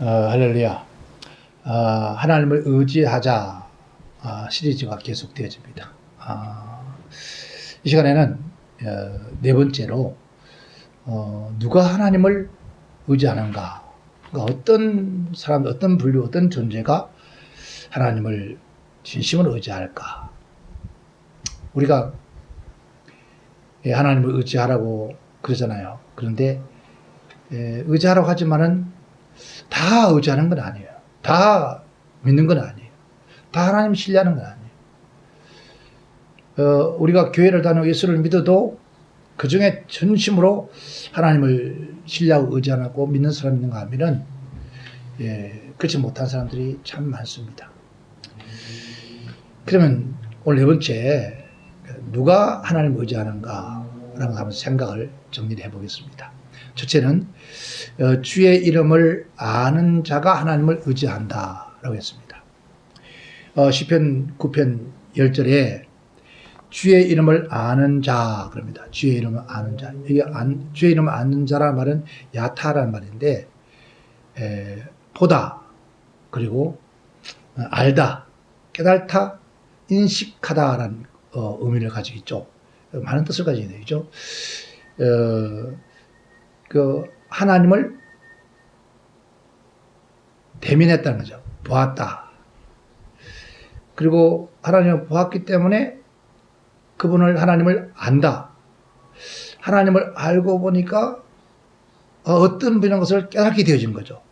어, 할렐루야. 어, 하나님을 의지하자 아, 시리즈가 계속되어집니다. 아, 이 시간에는 어, 네 번째로 어, 누가 하나님을 의지하는가? 그러니까 어떤 사람, 어떤 분류, 어떤 존재가 하나님을 진심으로 의지할까? 우리가 예, 하나님을 의지하라고 그러잖아요. 그런데 예, 의지하라고 하지만은 다 의지하는 건 아니에요. 다 믿는 건 아니에요. 다 하나님 신뢰하는 건 아니에요. 어, 우리가 교회를 다니고 예수를 믿어도 그 중에 전심으로 하나님을 신뢰하고 의지하고 믿는 사람이 있는가 하면은 예, 그렇지 못한 사람들이 참 많습니다. 그러면 오늘 네 번째 누가 하나님을 의지하는가라는 한번 생각을 정리를 해보겠습니다. 첫째는 어, 주의 이름을 아는 자가 하나님을 의지한다라고 했습니다. 어, 시편 9편 10절에 주의 이름을 아는 자 그럽니다. 주의 이름을 아는 자. 이게 안, 주의 이름을 아는 자라는 말은 야타라는 말인데 에, 보다 그리고 어, 알다 깨달다 인식하다라는 어, 의미를 가지고 있죠. 많은 뜻을 가지게 되죠. 어, 그 하나님을 대면했다는 거죠. 보았다. 그리고 하나님을 보았기 때문에 그분을 하나님을 안다. 하나님을 알고 보니까 어, 어떤 분인 것을 깨닫게 되어진 거죠.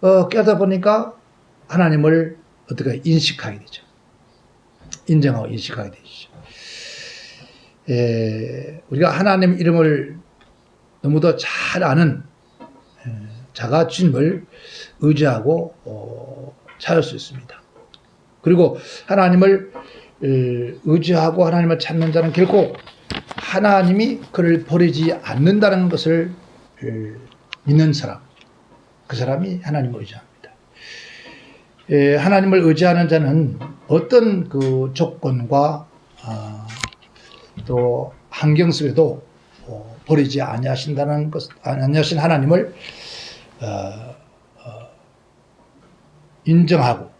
어, 깨닫다 보니까 하나님을 어떻게 인식하게 되죠. 인정하고 인식하게 되죠. 에, 우리가 하나님 이름을 너무도 잘 아는 에, 자가 주님을 의지하고 어, 찾을 수 있습니다. 그리고 하나님을 에, 의지하고 하나님을 찾는 자는 결코 하나님이 그를 버리지 않는다는 것을 에, 믿는 사람, 그 사람이 하나님을 의지합니다. 에, 하나님을 의지하는 자는 어떤 그 조건과 아, 또 환경 속에도 어, 버리지 아니하신다는 것, 아니하신 하나님을 어, 어, 인정하고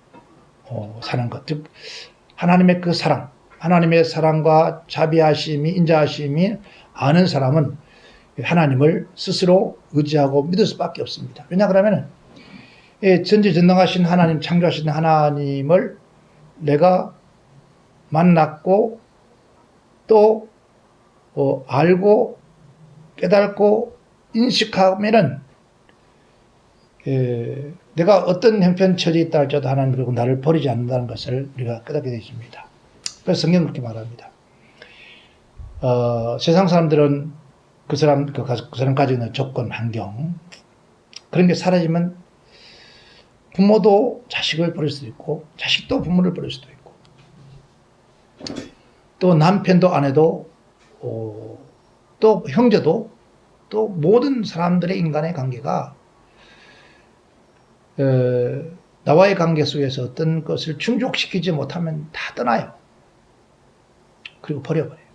어, 사는 것, 즉 하나님의 그 사랑, 하나님의 사랑과 자비하심이 인자하심이 아는 사람은 하나님을 스스로 의지하고 믿을 수밖에 없습니다. 왜냐 그러면은 예, 전지전능하신 하나님, 창조하신 하나님을 내가 만났고 또 어, 알고 깨닫고 인식하면은 에, 내가 어떤 형편 처지에 있다 할지라도 하나님 그리고 나를 버리지 않는다는 것을 우리가 깨닫게 되십니다. 그래서 성경 그렇게 말합니다. 어, 세상 사람들은 그 사람 그, 가- 그 사람 가지고 있는 조건, 환경 그런 게 사라지면 부모도 자식을 버릴 수도 있고 자식도 부모를 버릴 수도 있고 또 남편도 아내도 어, 또 형제도 또 모든 사람들의 인간의 관계가 어, 나와의 관계 속에서 어떤 것을 충족시키지 못하면 다 떠나요. 그리고 버려버려요.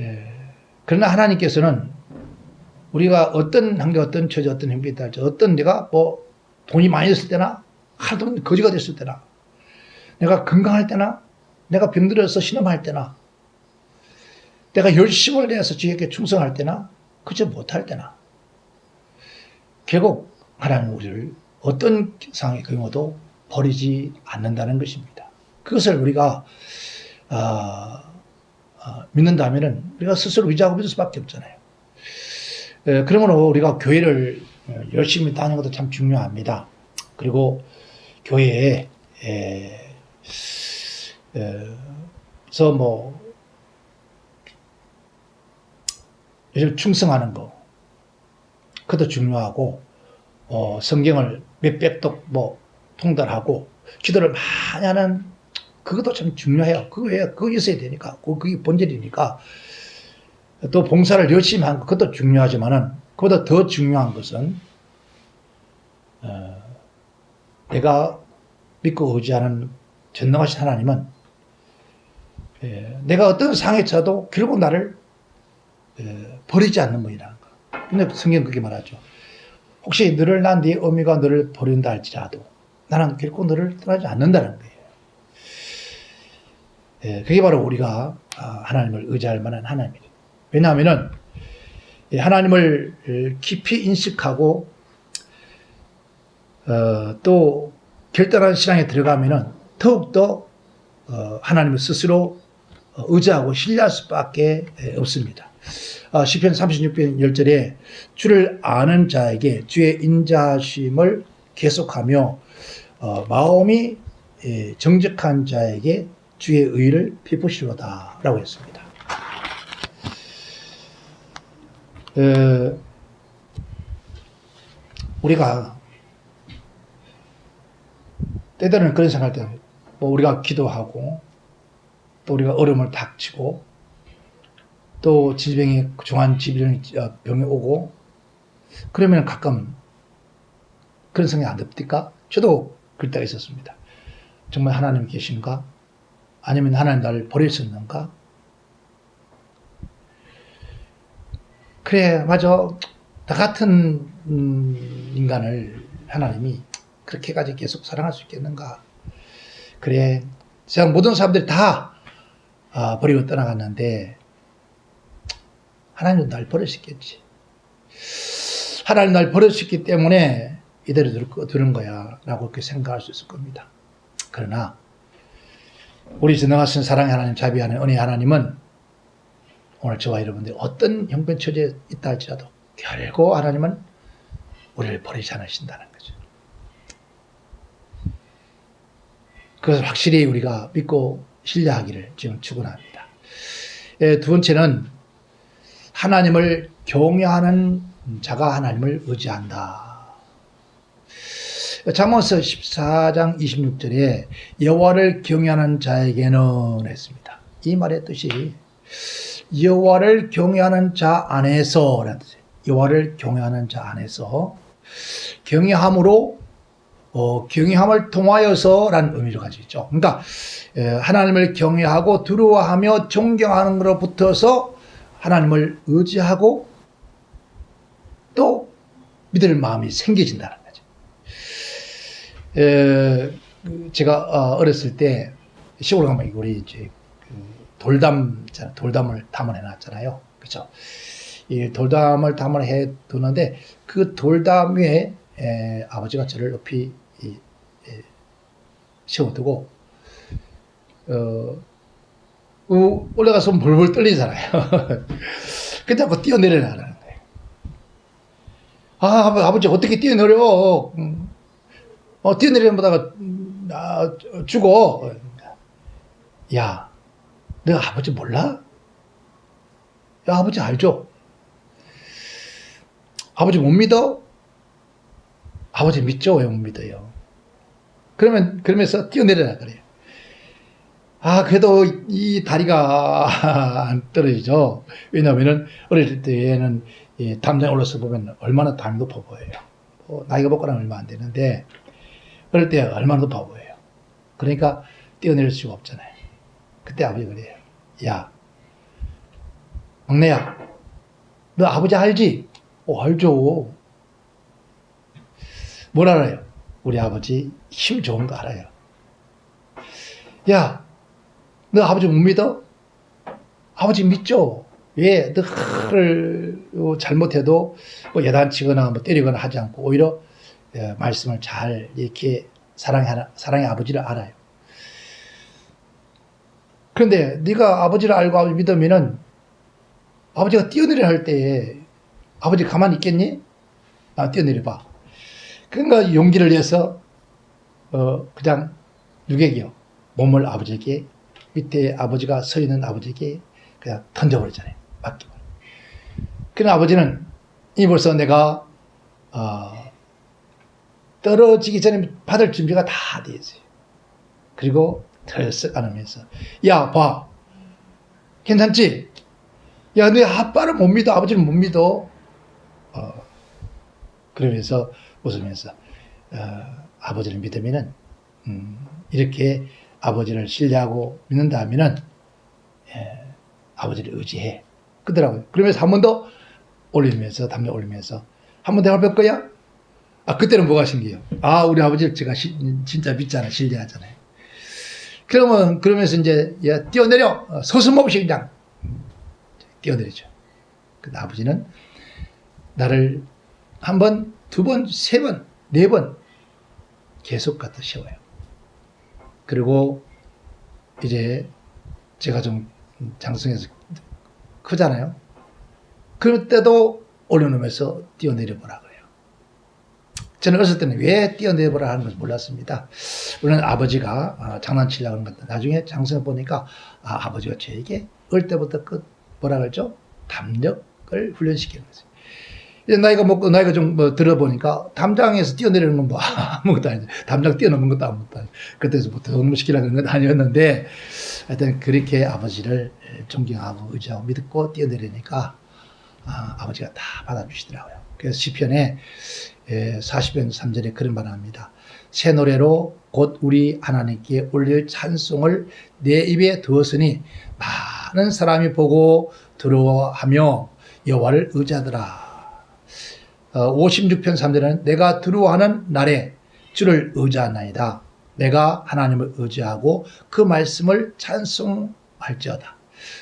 예, 그러나 하나님께서는 우리가 어떤 환경, 어떤 처지, 어떤 형편에 따라 어떤 내가 뭐 돈이 많이 있을 때나 하도 거지가 됐을 때나 내가 건강할 때나 내가 병들어서 신음할 때나 내가 열심을 내서 주에게 충성할 때나 그저 못할 때나 결국 하나님 우리를 어떤 상황의 경우도 버리지 않는다는 것입니다. 그것을 우리가 어, 어, 믿는다면은 우리가 스스로 의지하고 믿을 수밖에 없잖아요. 에, 그러므로 우리가 교회를 어, 열심히 다니는 것도 참 중요합니다. 그리고 교회에 에, 에, 서뭐 요즘 충성하는 거. 그것도 중요하고 어, 성경을 몇백 독뭐 통달하고 기도를 많이 하는 그것도 참 중요해요. 그거 왜 그거 있어야 되니까. 그- 그게 본질이니까. 또 봉사를 열심히 하는 것 그것도 중요하지만은 그보다 더 중요한 것은 어, 내가 믿고 의지하는 전능하신 하나님은 예, 내가 어떤 상에 처도 결국 나를 예, 버리지 않는 분이라는 거. 근데 성경 그렇게 말하죠. 혹시 너를 난네 어미가 너를 버린다 할지라도 나는 결코 너를 떠나지 않는다는 거예요. 예, 그게 바로 우리가 아, 하나님을 의지할 만한 하나님이죠. 왜냐하면은 이 하나님을 깊이 인식하고 어, 또 결단한 신앙에 들어가면은 더욱더 어, 하나님을 스스로 어, 의지하고 신뢰할 수밖에 예, 없습니다. 아, 시편 36편 10절에 주를 아는 자에게 주의 인자심을 계속하며 어, 마음이 예, 정직한 자에게 주의 의를 베푸시로다라고 했습니다. 어, 우리가 때때로는 그런 생각할 때, 뭐 우리가 기도하고 또 우리가 어려움을 닥치고 또 질병이 중한 질병이 어, 병이 오고 그러면 가끔 그런 생각이 안 듭니까? 저도 그럴 때가 있었습니다. 정말 하나님 계신가? 아니면 하나님 나를 버리셨는가? 그래, 맞아. 나 같은 음, 인간을 하나님이 그렇게까지 계속 사랑할 수 있겠는가? 그래, 세상 모든 사람들이 다 아, 버리고 떠나갔는데 하나님은 날 버리셨겠지. 하나님 날 버리셨기 때문에 이대로 들- 들은 거야. 라고 그렇게 생각할 수 있을 겁니다. 그러나, 우리 전능하신 사랑의 하나님, 자비하는 은혜 하나님은 오늘 저와 여러분들이 어떤 형편 처지에 있다 할지라도 결코 하나님은 우리를 버리지 않으신다는 거죠. 그것을 확실히 우리가 믿고 신뢰하기를 지금 축원합니다. 예, 두 번째는 하나님을 경외하는 자가 하나님을 의지한다. 잠언서 14장 26절에 여호와를 경외하는 자에게는 했습니다. 이 말의 뜻이 여호와를 경외하는 자 뜻이에요. 여호와를 경외하는 자 안에서 경외함으로 어, 경외함을 통하여서라는 의미를 가지고 있죠. 그러니까 에, 하나님을 경외하고 두려워하며 존경하는 것으로 붙어서 하나님을 의지하고 또 믿을 마음이 생겨진다는 거죠. 에, 그 제가 어, 어렸을 때 시골 가면 우리 이제 그 돌담. 돌담을 담아내 놨잖아요. 그렇죠? 이 돌담을 담아내 두는데 그 돌담 위에 에, 아버지가 저를 높이 세워두고 어, 어, 올라가서 벌벌 떨리잖아요. 그때 자꾸 뛰어내려라는 거예요. 아, 아버- 아버지 어떻게 뛰어내려? 음, 어, 뛰어내리는 보다가 음, 아, 죽어. 야, 내가 아버지 몰라? 야, 아버지 알죠? 아버지 못 믿어? 아버지 믿죠? 왜 못 믿어요? 그러면, 그러면서 뛰어내려라 그래요. 아, 그래도 이 다리가 안 떨어지죠. 왜냐면은 어릴 때에는 이 담장에 올라서 보면 얼마나 담이 높아 보여요. 뭐 나이가 먹거나 얼마 안 되는데 어릴 때 얼마나 높아 보여요. 그러니까 뛰어내릴 수가 없잖아요. 그때 아버지가 그래요. 야, 막내야, 너 아버지 알지? 어, 알죠. 뭘 알아요? 우리 아버지 힘 좋은 거 알아요. 야, 너 아버지 못 믿어? 아버지 믿죠? 왜? 너를 잘못해도 뭐 예단치거나 뭐 때리거나 하지 않고 오히려 예, 말씀을 잘 이렇게 사랑하는 사랑의 아버지를 알아요. 그런데 네가 아버지를 알고 아버지 믿으면은 아버지가 뛰어내려 할 때에 아버지 가만히 있겠니? 아, 뛰어내려 봐. 그러니까 용기를 내서 어 그냥 누게기요 몸을 아버지에게 밑에 아버지가 서 있는 아버지에게 그냥 던져버리잖아요. 맡기고. 그런 아버지는 이 벌써 내가 어, 떨어지기 전에 받을 준비가 다 되어 있어요. 그리고 털썩 안으면서 야 봐. 괜찮지? 야, 내 아빠를 못 믿어. 아버지를 못 믿어. 어, 그러면서 웃으면서 어, 아버지를 믿으면은 음, 이렇게 아버지를 신뢰하고 믿는다 하면은 예, 아버지를 의지해. 그더라고요. 그러면서 한 번 더 올리면서 담요 올리면서 한 번 더 해볼 거야? 아 그때는 뭐가 신기해요? 아 우리 아버지를 제가 시- 진짜 믿잖아 신뢰하잖아요. 그러면 그러면서 이제 야 뛰어내려 어, 서슴없이 그냥 뛰어내리죠. 근데 아버지는 나를 한 번, 두 번, 세 번, 네 번 계속 갖다 세워요. 그리고 이제 제가 좀 장성해서 크잖아요. 그럴 때도 올려놓으면서 뛰어내려 보라 그래요. 저는 어렸을 때는 왜 뛰어내려 보라 하는 걸 몰랐습니다. 물론 아버지가 아, 장난치려고 하는 건데 나중에 장성해 보니까 아, 아버지가 저에게 어릴 때부터 그 뭐라 그러죠? 담력을 훈련시키는 거죠. 이제 나이가 먹고 나이가 좀 뭐 들어보니까 담장에서 뛰어내리는 건 뭐 아무것도 아니죠. 담장 뛰어넘는 것도 아무것도 아니죠. 그때서부터 응무시키려는 건 아니었는데 하여튼 그렇게 아버지를 존경하고 의지하고 믿고 뛰어내리니까 아, 아버지가 다 받아주시더라고요. 그래서 시편에 40편 3절에 그런 말 합니다. 새 노래로 곧 우리 하나님께 올릴 찬송을 내 입에 두었으니 많은 사람이 보고 들어하며 여호와를 의지하더라. 어, 56편 3절에는 내가 두려워하는 날에 주를 의지하나이다. 내가 하나님을 의지하고 그 말씀을 찬송할지어다.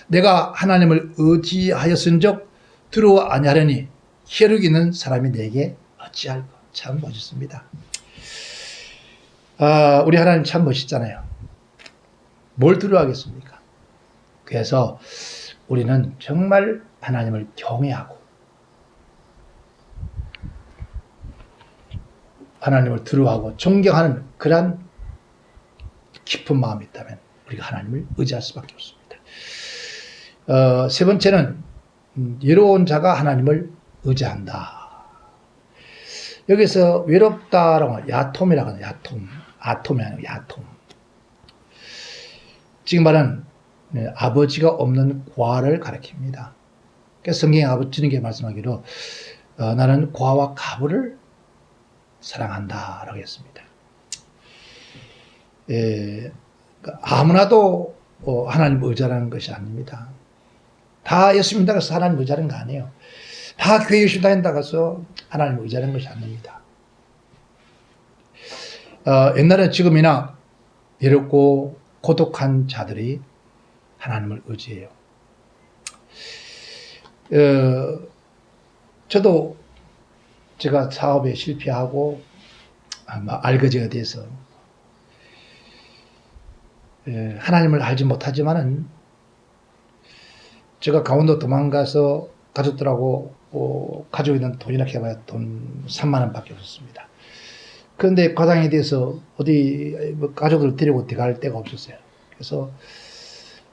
내가 하나님을 의지하였은적 두려워 아니하려니 혈육 있는 사람이 내게 어찌할까. 참 멋있습니다. 아, 우리 하나님 참 멋있잖아요. 뭘 두려워하겠습니까? 그래서 우리는 정말 하나님을 경외하고 하나님을 두려워하고 존경하는 그러한 깊은 마음이 있다면 우리가 하나님을 의지할 수밖에 없습니다. 어, 세 번째는 음, 외로운 자가 하나님을 의지한다. 여기서 외롭다라고 하면 야톰이라고 하는 야톰, 아톰이 아니고 야톰. 지금 말하는 네, 아버지가 없는 과를 가리킵니다. 그래서 성경에 아버지 주님께 말씀하기로 어, 나는 과와 가부를 사랑한다 라고 했습니다. 예, 그러니까 아무나도 어, 하나님 의지하는 것이 아닙니다. 다 예수 믿다고 해서 하나님 의지하는 거 아니에요. 다 교회 열심히 다닌다고 해서 하나님 의지하는 것이 아닙니다. 어, 옛날에 지금이나 외롭고 고독한 자들이 하나님을 의지해요. 어, 저도 제가 사업에 실패하고 아마 알거지가 돼서 예, 하나님을 알지 못하지만은 제가 강원도 도망가서 가족들하고 어, 가지고 있는 돈이나 해봐야 돈 3만 원밖에 없었습니다. 그런데 과장에 대해서 어디 뭐 가족을 데리고 들어갈 데가 없었어요. 그래서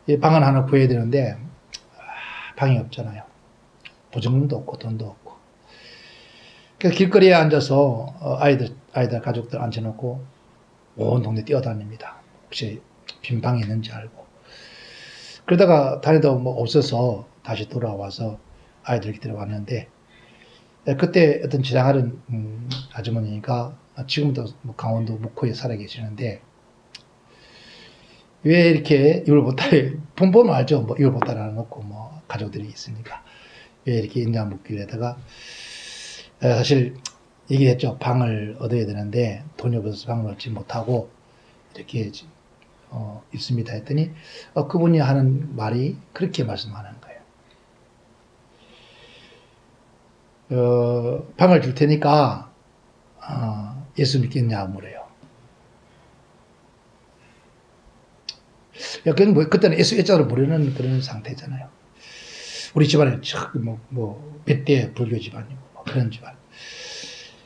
이 방을 하나 구해야 되는데 아, 방이 없잖아요. 보증금도 없고 돈도 없고. 그래서 길거리에 앉아서 어, 아이들 아이들 가족들 앉혀놓고 온 동네 뛰어다닙니다. 혹시 빈 방이 있는지 알고. 그러다가 다니다 뭐 없어서 다시 돌아와서 아이들 데려왔는데 예, 그때 어떤 지나가는 음, 아주머니가 지금도 뭐 강원도 목포에 살아 계시는데 왜 이렇게 이걸 보따리 본보면 알죠 뭐 이걸 하나 놓고 뭐 가족들이 있으니까 왜 이렇게 있냐 묻길에다가 에, 사실 얘기했죠 방을 얻어야 되는데 돈이 없어서 방을 얻지 못하고 이렇게 어, 있습니다 했더니 어, 그분이 하는 말이 그렇게 말씀하는 거예요. 어, 방을 줄 테니까 어, 예수 믿겠냐 물어요. 야, 그건 뭐 그때는 예수 예자로 모르는 그런 상태잖아요. 우리 집안에 뭐, 뭐, 몇대 불교 집안이고, 뭐 그런 집안.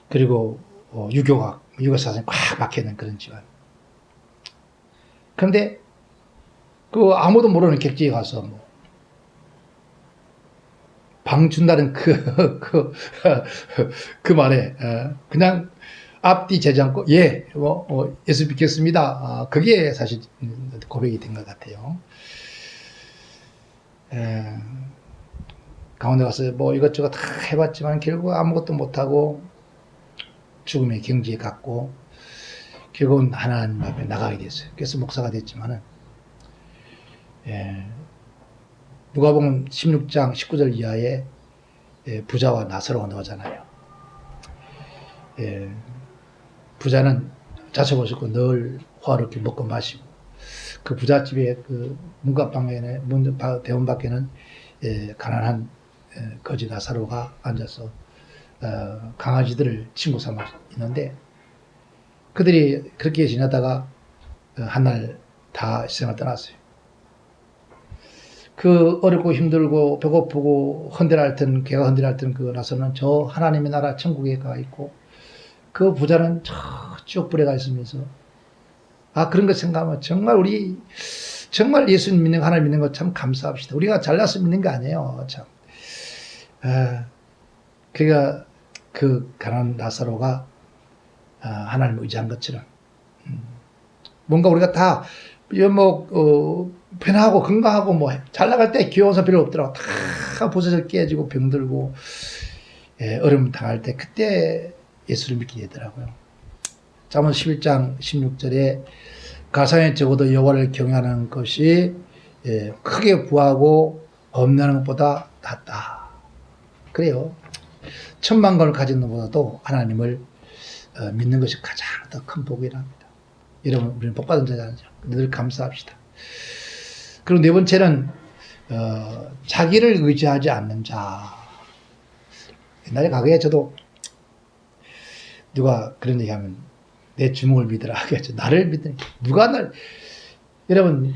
그리고, 어, 유교가, 유교사상이 꽉 박혀있는 그런 집안. 그런데, 그 아무도 모르는 객지에 가서 뭐, 방 준다는 그, 그, 그 말에, 어, 그냥 앞뒤 재지 않고, 예, 뭐, 어, 예수 믿겠습니다. 아, 그게 사실 고백이 된 것 같아요. 에, 강원도 가서 뭐 이것저것 다 해봤지만 결국 아무것도 못하고 죽음의 경지에 갔고 결국은 하나님 앞에 나가게 됐어요. 그래서 목사가 됐지만은 예, 누가복음 16장 19절 이하에 예, 부자와 나사로가 나오잖아요. 예, 부자는 자식 없었고 늘 화롭게 먹고 마시고 그 부잣집의 그 문갑방에 문 바- 대문 밖에는 예, 가난한 예, 거지 나사로가 앉아서 어, 강아지들을 친구 삼아 있는데 그들이 그렇게 지내다가 어, 한날 다 세상을 떠났어요. 그 어렵고 힘들고 배고프고 헌데랄던 개가 헌데랄던 그 나서는 저 하나님의 나라 천국에 가 있고 그 부자는 저쭉 불에 가 있으면서 아 그런 거 생각하면 정말 우리 정말 예수 믿는 거 하나님 믿는 거 참 감사합시다. 우리가 잘나서 믿는 게 아니에요. 참. 아, 그러니까 그 가난한 나사로가 아, 하나님을 의지한 것처럼 음, 뭔가 우리가 다 뭐, 어, 편하고 건강하고 뭐 잘 나갈 때 귀여워서 필요 없더라고. 다 부서져 깨지고 병들고 예, 어려움 당할 때 그때 예수를 믿게 되더라고요. 잠언 11장 16절에 가상에 적어도 여호와를 경외하는 것이 예, 크게 구하고 없는 것보다 낫다. 그래요. 천만 권을 가진 것보다도 하나님을 어, 믿는 것이 가장 더 큰 복이랍니다. 여러분, 우리는 복 받은 자잖아요. 늘 감사합시다. 그리고 네 번째는 어, 자기를 의지하지 않는 자. 옛날에 과거에 저도 누가 그런 얘기 하면 내 주먹을 믿으라 하겠죠. 나를 믿는 누가 날 여러분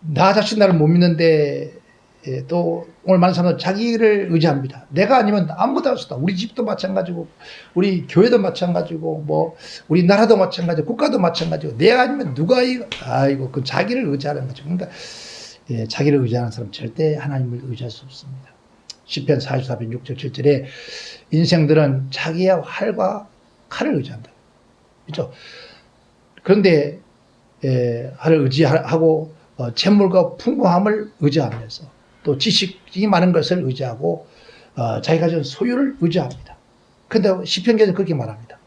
나 자신 나를 못 믿는데 예, 또 오늘 많은 사람들 자기를 의지합니다. 내가 아니면 아무것도 할 수 없다. 우리 집도 마찬가지고 우리 교회도 마찬가지고 뭐 우리 나라도 마찬가지고 국가도 마찬가지고 내가 아니면 누가 이거 아이고 그 자기를 의지하는 거죠. 그러니까 예, 자기를 의지하는 사람 절대 하나님을 의지할 수 없습니다. 시편 44편 6절 7절에 인생들은 자기의 활과 칼을 의지한다. 그렇죠? 그런데 예, 하를 의지하고 어, 재물과 풍부함을 의지하면서 또 지식이 많은 것을 의지하고 어, 자기가 가진 소유를 의지합니다. 근데 시편에서 그렇게 말합니다.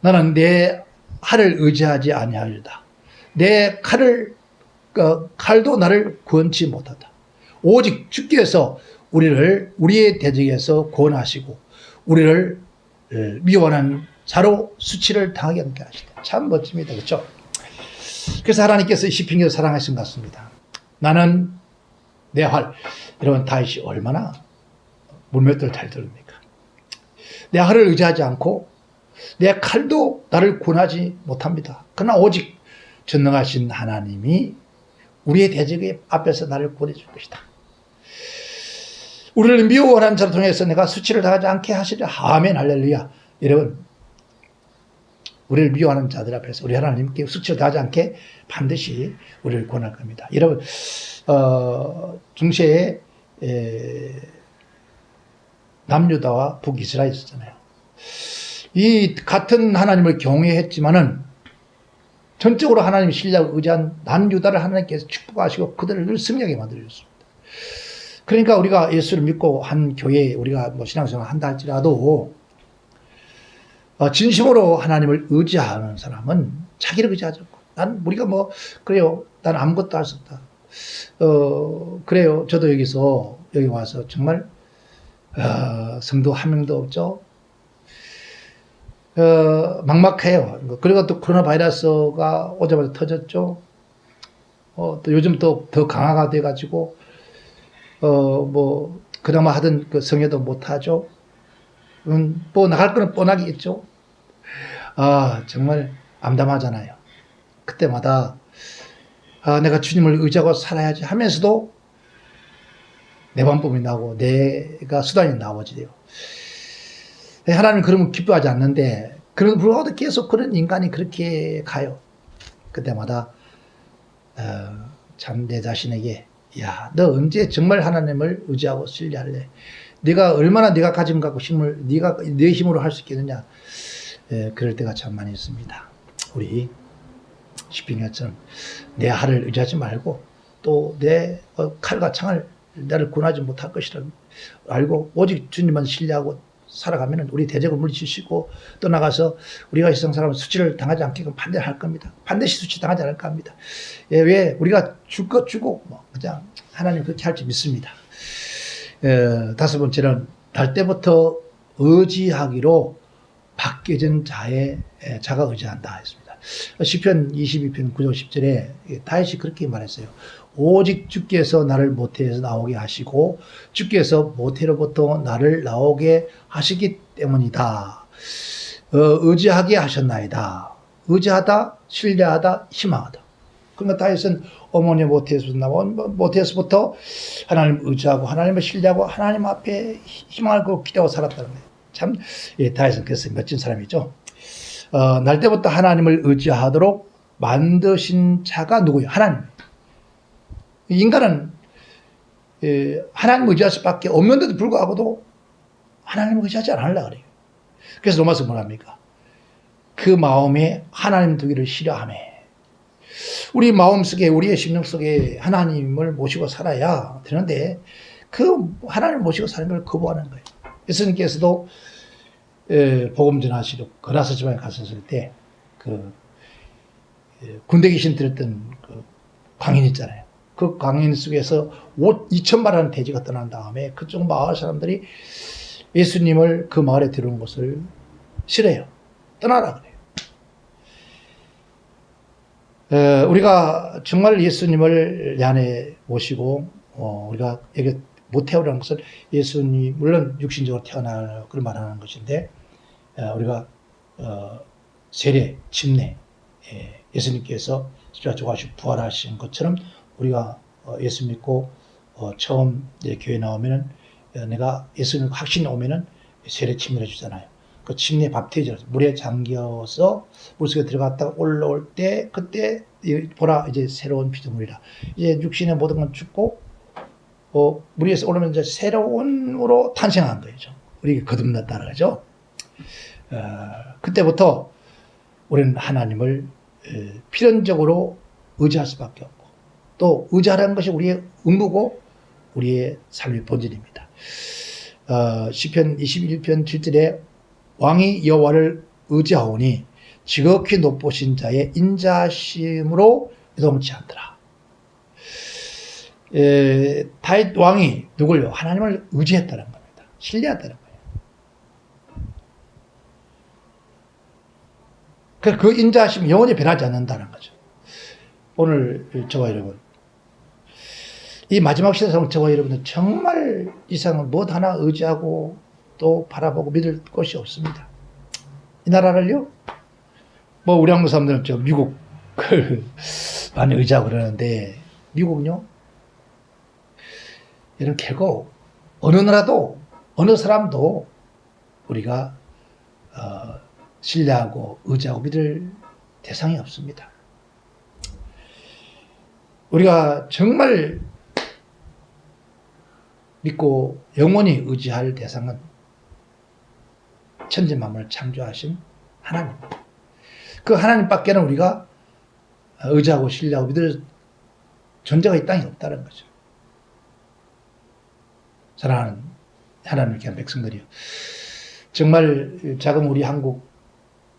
나는 내 칼을 의지하지 아니하리다. 내 칼을 어, 칼도 나를 구원치 못하다. 오직 주께서 우리를 우리의 대적에서 구원하시고 우리를 어, 미워하는 자로 수치를 당하게 하게 하시다. 참 멋집니다. 그렇죠? 그래서 하나님께서 시편에서 사랑하신 것 같습니다. 나는 내 활. 여러분 다윗이 얼마나 물맷돌 잘 들습니까? 내 활을 의지하지 않고 내 칼도 나를 구원하지 못합니다. 그러나 오직 전능하신 하나님이 우리의 대적의 앞에서 나를 구원해 줄 것이다. 우리를 미워하는 자를 통해서 내가 수치를 당하지 않게 하시리라. 아멘 할렐루야. 여러분 우리를 미워하는 자들 앞에서 우리 하나님께 수치를 당하지 않게 반드시 우리를 구원할 겁니다. 여러분 어, 중세에 에, 남유다와 북이스라엘 있었잖아요. 이 같은 하나님을 경외했지만은 전적으로 하나님 신뢰하고 의지한 남유다를 하나님께서 축복하시고 그들을 늘 승리하게 만들어줬습니다. 그러니까 우리가 예수를 믿고 한 교회에 우리가 뭐 신앙생활 한다 할지라도 어, 진심으로 하나님을 의지하는 사람은 자기를 의지하지 않고 난 우리가 뭐 그래요. 난 아무것도 할 수 없다. 어 그래요. 저도 여기서 여기 와서 정말 어, 성도 한 명도 없죠. 어, 막막해요. 그리고 또 코로나 바이러스가 오자마자 터졌죠. 어, 또 요즘 또 더 강화가 돼 가지고 어 뭐 그나마 하던 그 성회도 못 하죠. 음, 뭐 나갈 거는 뻔하게 있죠. 아 정말 암담하잖아요. 그때마다 아, 내가 주님을 의지하고 살아야지 하면서도 내 방법이 나오고 내가 수단이 나오지요. 하나님 그러면 기뻐하지 않는데 그런 불구하고 계속 그런 인간이 그렇게 가요. 그때마다 어, 참 내 자신에게 야 너 언제 정말 하나님을 의지하고 신뢰할래? 네가 얼마나 네가 가진 갖고 힘을 네가 내 힘으로 할 수 있겠느냐? 예, 그럴 때가 참 많이 있습니다. 우리 시핑처럼 내 할을 의지하지 말고 또내 어, 칼과 창을 나를 구원하지 못할 것이라 알고 오직 주님만 신뢰하고 살아가면 우리 대적을 물리치시고 또 나가서 우리가 이 세상 사람은 수치를 당하지 않게끔 반대를 할 겁니다. 반드시 수치 당하지 않을까 합니다. 예, 왜 우리가 줄 것 주고 뭐 그냥 하나님 그렇게 할 줄 믿습니다. 에, 다섯 번째는 날 때부터 의지하기로 바뀌어진 자의 에, 자가 의지한다 했습니다. 시편 22편 9절 10절에 다윗이 그렇게 말했어요. 오직 주께서 나를 모태에서 나오게 하시고 주께서 모태로부터 나를 나오게 하시기 때문이다. 어, 의지하게 하셨나이다. 의지하다, 신뢰하다, 희망하다. 그러니까 다윗은 어머니 모태에서 나온 모태에서부터 하나님 의지하고 하나님을 신뢰하고 하나님 앞에 희망을 기대하고 살았다는 거예요. 참 예, 다윗은 그래서 멋진 사람이죠. 어, 날 때부터 하나님을 의지하도록 만드신 자가 누구예요? 하나님. 인간은 예, 하나님 의지할 수밖에 없는데도 불구하고도 하나님을 의지하지 않으려 그래요. 그래서 로마서 뭐랍니까? 그 마음에 하나님 두기를 싫어하매. 우리 마음 속에 우리의 심령 속에 하나님을 모시고 살아야 되는데 그 하나님을 모시고 사는 걸 거부하는 거예요. 예수님께서도 에, 복음 전하시러 거라서 지방에 갔었을 때 그 군대 귀신 들었던 그 광인 있잖아요. 그 광인 속에서 2천만 원 돼지가 떠난 다음에 그쪽 마을 사람들이 예수님을 그 마을에 들어온 것을 싫어요. 떠나라 그래요. 에, 우리가 정말 예수님을 내 안에 모시고 어, 우리가 여기 못 태우라는 것은 예수님 물론 육신적으로 태어나 그런 말하는 것인데 어, 우리가 어, 세례, 침례 예, 예수님께서 십자가 조가시고 부활하신 것처럼 우리가 어, 예수 믿고 어, 처음 교회 나오면은 어, 내가 예수님 확신이 오면은 세례 침례해 주잖아요. 그 침례 밥테이저 물에 잠겨서 물속에 들어갔다가 올라올 때 그때 이- 보라 이제 새로운 피조물이라 이제 육신의 모든 건 죽고 어, 물 위에서 오르면 이제 새로운으로 탄생한 거죠. 우리가 거듭났다는 거죠. 어, 그때부터 우리는 하나님을 에, 필연적으로 의지할 수밖에 없고 또 의지하라는 것이 우리의 의무고 우리의 삶의 본질입니다. 어, 시편 21편 7절에 왕이 여호와를 의지하오니 지극히 높으신 자의 인자심으로 요동치 않더라. 에, 다윗 왕이 누굴요? 하나님을 의지했다는 겁니다. 신뢰했다는 거예요. 그, 그 인자심이 영원히 변하지 않는다는 거죠. 오늘 저와 여러분, 이 마지막 시대 상 저와 여러분은 정말 이상은 무엇 하나 의지하고 또 바라보고 믿을 것이 없습니다. 이 나라를요, 뭐 우리 한국 사람들은 저 미국을 많이 의지하고 그러는데 미국은요, 이런 결국 어느 나라도 어느 사람도 우리가 어, 신뢰하고 의지하고 믿을 대상이 없습니다. 우리가 정말 믿고 영원히 의지할 대상은 천지 만물을 창조하신 하나님. 그 하나님밖에는 우리가 의지하고 신뢰하고 믿을 존재가 이 땅에 없다는 거죠. 사랑하는 하나님을 위한 백성들이요. 정말 작은 우리 한국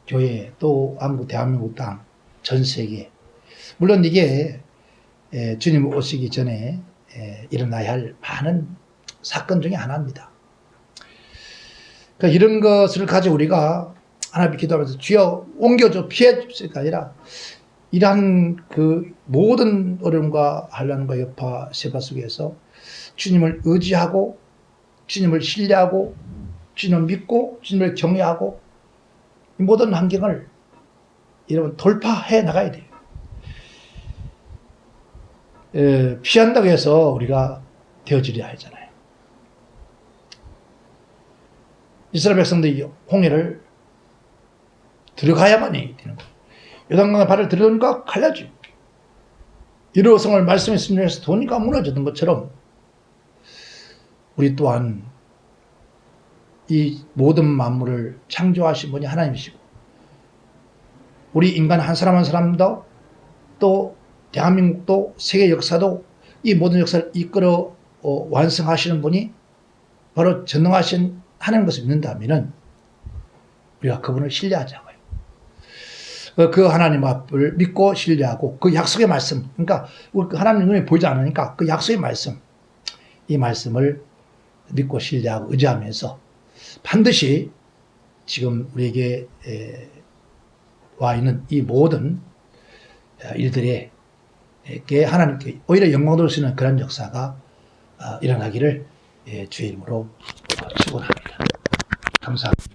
교회 또 한국 대한민국 땅 전 세계 물론 이게 에, 주님 오시기 전에 에, 일어나야 할 많은 사건 중에 하나입니다. 그러니까 이런 것을 가지고 우리가 하나님 기도하면서 주여 옮겨줘 피해 주실까 아니라 이러한 그 모든 어려움과 환란과 여파 세바 속에서 주님을 의지하고 주님을 신뢰하고 주님을 믿고 주님을 경외하고 이 모든 환경을 여러분 돌파해 나가야 돼요. 에, 피한다고 해서 우리가 되어지려 하잖아요. 이스라엘 백성들이 홍해를 들어가야만이 되는 거예요. 요단강에 발을 들어오니까 갈라지고 일호성을 말씀에 순종해서 도니까 무너지는 것처럼 우리 또한 이 모든 만물을 창조하신 분이 하나님이시고 우리 인간 한 사람 한 사람도 또 대한민국도 세계 역사도 이 모든 역사를 이끌어 어, 완성하시는 분이 바로 전능하신 하나님 것을 믿는다면은 우리가 그분을 신뢰하자고요. 어, 그 하나님 앞을 믿고 신뢰하고 그 약속의 말씀, 그러니까 우리 그 하나님 눈에 보이지 않으니까 그 약속의 말씀, 이 말씀을 믿고 신뢰하고 의지하면서 반드시 지금 우리에게 에, 와 있는 이 모든 어, 일들에 게 하나님께 오히려 영광 돌수 있는 그런 역사가 어, 일어나기를 예, 주의 이름으로 어, 축원합니다. 감사합니다.